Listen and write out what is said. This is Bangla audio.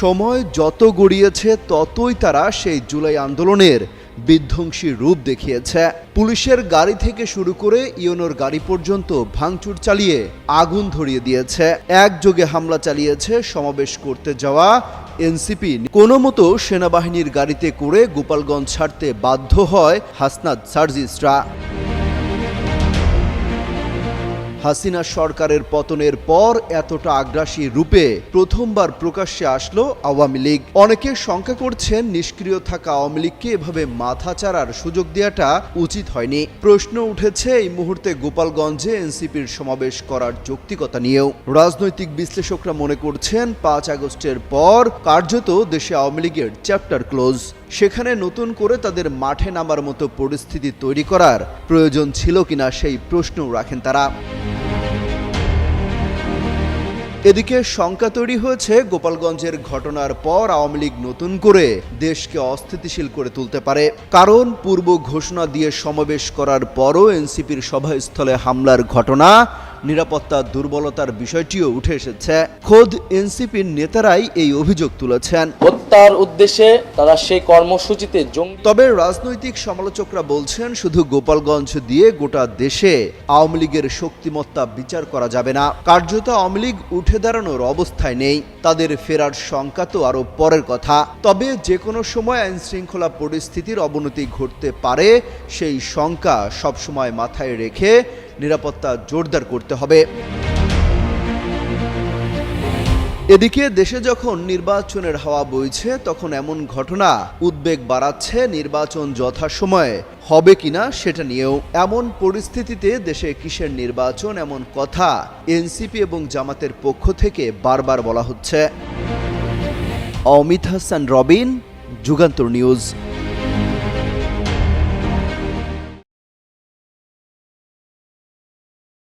সময় যত গড়িয়েছে, ততই তারা সেই জুলাই আন্দোলনের বিধ্বংসী রূপ দেখিয়েছে। পুলিশের গাড়ি থেকে শুরু করে ইওনোর গাড়ি পর্যন্ত ভাঙচুর চালিয়ে আগুন ধরিয়ে দিয়েছে। একযোগে হামলা চালিয়েছে, সমাবেশ করতে যাওয়া এনসিপি। কোনো মতো সেনাবাহিনীর গাড়িতে করে গোপালগঞ্জ ছাড়তে বাধ্য হয় হাসনাদ সার্জিসরা। হাসিনা সরকারের পতনের পর এতটা আগ্রাসী রূপে প্রথমবার প্রকাশ্যে আসলো আওয়ামী লীগ। অনেকে শঙ্কা করছেন নিষ্ক্রিয় থাকা আওয়ামী লীগকে এভাবে মাথা চারার সুযোগ দেওয়াটা উচিত হয়নি। প্রশ্ন উঠেছে এই মুহূর্তে গোপালগঞ্জে এনসিপির সমাবেশ করার যৌক্তিকতা নিয়েও। রাজনৈতিক বিশ্লেষকরা মনে করছেন পাঁচ আগস্টের পর কার্যত দেশে আওয়ামী লীগের চ্যাপ্টার ক্লোজ। সেখানে নতুন করে তাদের মাঠে নামার মতো পরিস্থিতি তৈরি করার প্রয়োজন ছিল কিনা সেই প্রশ্নও রাখেন তারা। এদিকে শঙ্কা তৈরি হয়েছে গোপালগঞ্জের ঘটনার পর আওয়ামী লীগ নতুন করে দেশকে অস্থিতিশীল করে তুলতে পারে। কারণ পূর্ব ঘোষণা দিয়ে সমাবেশ করার পরও এনসিপির সভাস্থলে হামলার ঘটনা, নিরাপত্তা দুর্বলতার বিষয়টিও উঠে এসেছে। খোদ এনসিপির নেতারাই এই অভিযোগ তুলেছেন। হত্যার উদ্দেশ্যে তারা সেই কর্মসূচিতে জঙ্গি তবে রাজনৈতিক সমালোচকরা বলছেন, শুধু গোপালগঞ্জ দিয়ে গোটা দেশে আওয়ামী লীগের শক্তিমত্তা বিচার করা যাবে না। কার্যত আওয়ামী লীগ উঠে দাঁড়ানোর অবস্থায় নেই। তাদের ফেরার শঙ্কা তো আরও পরের কথা। তবে যে কোনো সময় আইন শৃঙ্খলা পরিস্থিতির অবনতি ঘটতে পারে, সেই শঙ্কা সবসময় মাথায় রেখে নিরাপত্তা জোরদার করতে হবে। এদিকে দেশে যখন নির্বাচনের হাওয়া বইছে, তখন এমন ঘটনা, উদ্বেগ বাড়াচ্ছে নির্বাচন যথাসময়ে। হবে কিনা সেটা নিয়েও এমন পরিস্থিতিতে দেশে কিসের নির্বাচন এমন কথা এনসিপি এবং জামাতের পক্ষ থেকে বারবার বলা হচ্ছে। অমিত হাসান, রবিন, যুগান্তর নিউজ।